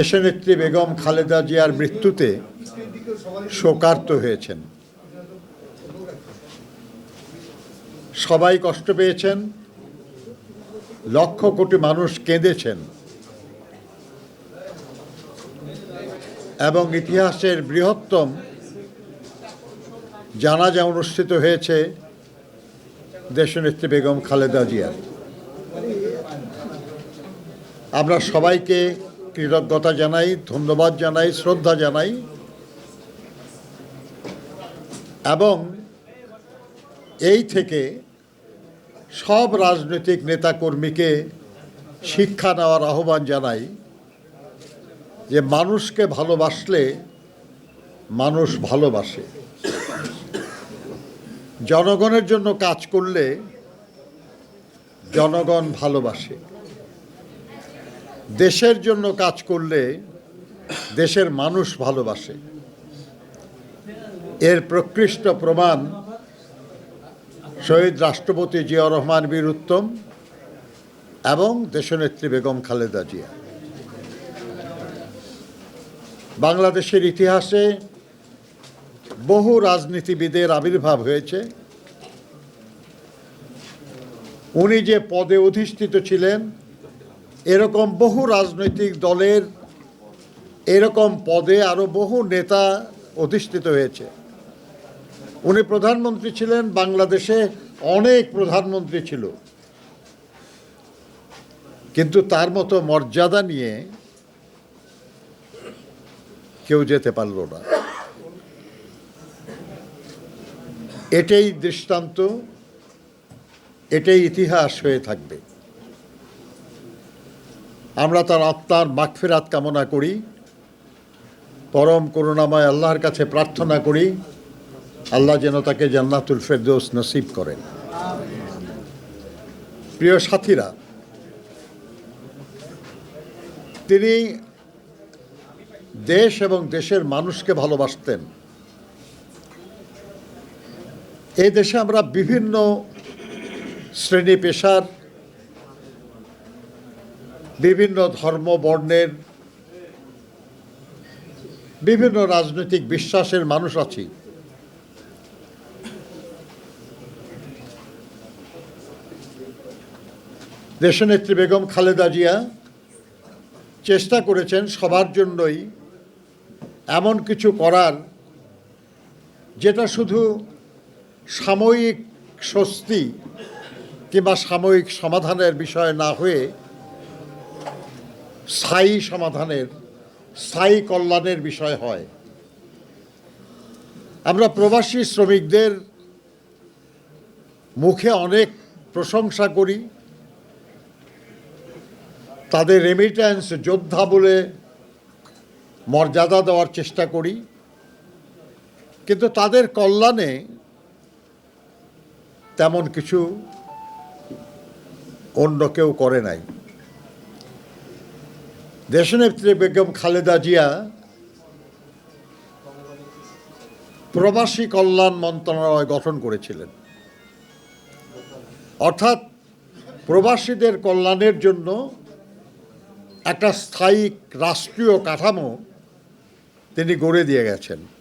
দেশনেত্রী বেগম খালেদা জিয়ার মৃত্যুতে শোকার্ত হয়েছেন। সবাই কষ্ট পেয়েছেন। লক্ষ কোটি মানুষ কেঁদেছেন। এবং ইতিহাসের বৃহত্তম জানাজা অনুষ্ঠিত হয়েছে দেশনেত্রী বেগম খালেদা জিয়ার। আমরা সবাইকে কৃতজ্ঞতা জানাই, ধন্যবাদ জানাই, শ্রদ্ধা জানাই। এবং এই থেকে সব রাজনৈতিক নেতাকর্মীকে শিক্ষা নেওয়ার আহ্বান জানাই যে মানুষকে ভালোবাসলে মানুষ ভালোবাসে। জনগণের জন্য কাজ করলে জনগণ ভালোবাসে। দেশের জন্য কাজ করলে দেশের মানুষ ভালোবাসে। এর প্রকৃষ্ট প্রমাণ শহীদ রাষ্ট্রপতি জিয়া রহমান বীর উত্তম এবং দেশনেত্রী বেগম খালেদা জিয়া। বাংলাদেশের ইতিহাসে বহু রাজনীতিবিদের আবির্ভাব হয়েছে। উনি যে পদে অধিষ্ঠিত ছিলেন এরকম বহু রাজনৈতিক দলের এরকম পদে আরও বহু নেতা অধিষ্ঠিত হয়েছে। উনি প্রধানমন্ত্রী ছিলেন, বাংলাদেশে অনেক প্রধানমন্ত্রী ছিল। কিন্তু তার মতো মর্যাদা নিয়ে কেউ যেতে পারল না। এটাই দৃষ্টান্ত, এটাই ইতিহাস হয়ে থাকবে। আমরা তার আত্মার মাগফেরাত কামনা করি। পরম করুণাময় আল্লাহর কাছে প্রার্থনা করি। আল্লাহ যেন তাকে জান্নাতুল ফেরদৌস নসিব করেন। প্রিয় সাথীরা, তিনি দেশ এবং দেশের মানুষকে ভালোবাসতেন। এ দেশে আমরা বিভিন্ন শ্রেণি পেশার বিভিন্ন ধর্ম, বর্ণের, বিভিন্ন রাজনৈতিক বিশ্বাসের মানুষ আছি। দেশনেত্রী বেগম খালেদা জিয়া চেষ্টা করেছেন সবার জন্যই এমন কিছু করার যেটা শুধু সাময়িক স্বস্তি কিংবা সাময়িক সমাধানের বিষয় না হয়ে স্থায়ী সমাধানের, স্থায়ী কল্যাণের বিষয় হয়। আমরা প্রবাসী শ্রমিকদের মুখে অনেক প্রশংসা করি। তাদের রেমিট্যান্স যোদ্ধা বলে মর্যাদা দেওয়ার চেষ্টা করি। কিন্তু তাদের কল্যাণে তেমন কিছু অন্য কেউ করে নাই। দেশনেত্রী বেগম খালেদা জিয়া প্রবাসী কল্যাণ মন্ত্রণালয় গঠন করেছিলেন। অর্থাৎ প্রবাসীদের কল্যাণের জন্য একটা স্থায়ী রাষ্ট্রীয় কাঠামো তিনি গড়ে দিয়ে গেছেন।